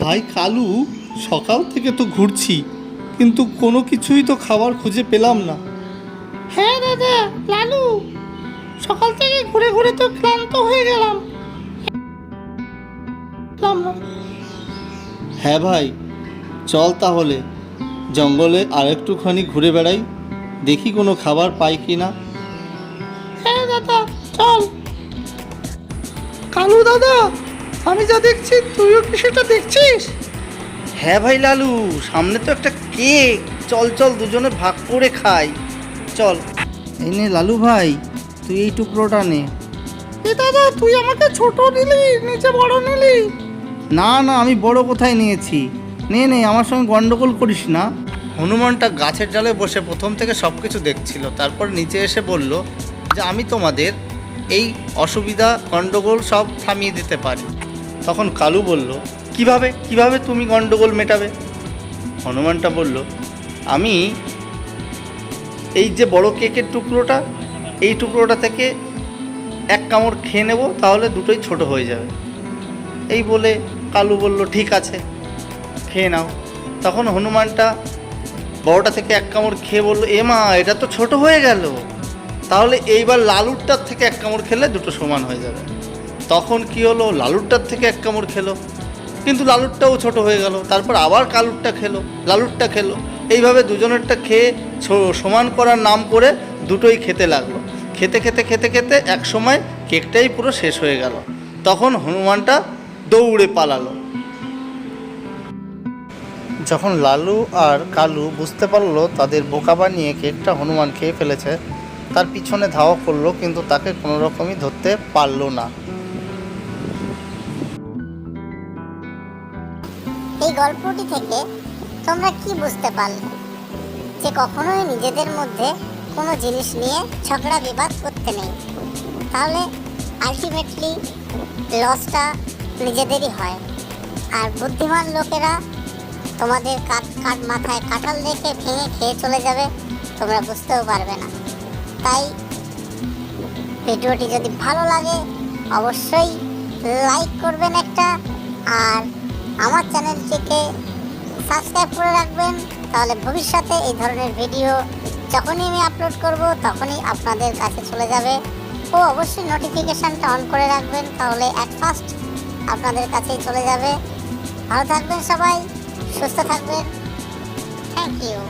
ভাই কালু সকাল থেকে তো ঘুরছি কিন্তু কোনো কিছুই তো খাবার খুঁজে পেলাম না। হ্যাঁ দাদা লালু সকাল থেকে ঘুরে ঘুরে তো ক্লান্ত হয়ে গেলাম। হ্যাঁ ভাই চল তাহলে জঙ্গলে আরেকটুখানি ঘুরে বেড়াই দেখি কোনো খাবার পাই কি না। হ্যাঁ দাদা চল। কালু দাদা আমি যা দেখছি তুইও কি সেটা দেখছিস? হ্যাঁ ভাই লালু সামনে তো একটা কেক। চল চল দুজনে ভাগ করে খাই। চল। এই নে লালু ভাই তুই এই টুকরোটা নে। এ দাদা তুই আমাকে ছোট নিলি নিচে বড় নিলি? না না আমি বড় কোথায় নিয়েছি? নে নে আমার সঙ্গে গন্ডগোল করিস না। হনুমানটা গাছের ডালে বসে প্রথম থেকে সব কিছু দেখছিল তারপর নিচে এসে বলল যে আমি তোমাদের এই অসুবিধা গণ্ডগোল সব থামিয়ে দিতে পারি। তখন কালু বলল, কীভাবে? কীভাবে তুমি গণ্ডগোল মেটাবে? হনুমানটা বলল, আমি এই যে বড় কেকের টুকরোটা, এই টুকরোটা থেকে এক কামড় খেয়ে নেব, তাহলে দুটোই ছোট হয়ে যাবে। এই বলে কালু বলল, ঠিক আছে, খেয়ে নাও। তখন হনুমানটা বড়টা থেকে এক কামড় খেয়ে বলল, এ মা, এটা তো ছোট হয়ে গেল। তাহলে এইবার লালুরটার থেকে এক কামড় খেলে দুটো সমান হয়ে যাবে। তখন কি হলো? লালুরটার থেকে এক কামড় খেলো। কিন্তু লালুরটাও ছোট হয়ে গেল। তারপর আবার কালুরটা খেলো, লালুরটা খেলো। এইভাবে দুজনেরটা খেয়ে সমান করার নাম করে দুটোই খেতে লাগল। খেতে খেতে খেতে খেতে এক সময় কেকটাই পুরো শেষ হয়ে গেল। তখন হনুমানটা দৌড়ে পালালো। যখন লালু আর কালু বুঝতে পারল তাদের বোকা বানিয়ে কেকটা হনুমান খেয়ে ফেলেছে, তার পিছনে ধাওয়া করল, কিন্তু তাকে কোনো রকমই ধরতে পারল না। এই গল্পটি থেকে তোমরা কি বুঝতে পারলে যে কখনোই নিজেদের মধ্যে কোনো জিনিস নিয়ে ঝগড়া, বিবাদ করতে নেই? তাহলে আলটিমেটলি লসটা নিজেদেরই হয়। আর বুদ্ধিমান লোকেরা তোমাদের কাট কাট মাথায় কাঁঠাল রেখে ভেঙে খেয়ে চলে যাবে, তোমরা বুঝতেও পারবে না। তাই ভিডিওটি যদি ভালো লাগে, অবশ্যই লাইক করবেন একটা, আর আমার চ্যানেলটিকে সাবস্ক্রাইব করে রাখবেন, তাহলে ভবিষ্যতে এই ধরনের ভিডিও যখনই আমি আপলোড করব, তখনই আপনাদের কাছে চলে যাবে। ও অবশ্যই নোটিফিকেশানটা অন করে রাখবেন, তাহলে অ্যাট ফার্স্ট আপনাদের কাছেই চলে যাবে। ভালো থাকবেন সবাই, সুস্থ থাকবেন। Thank you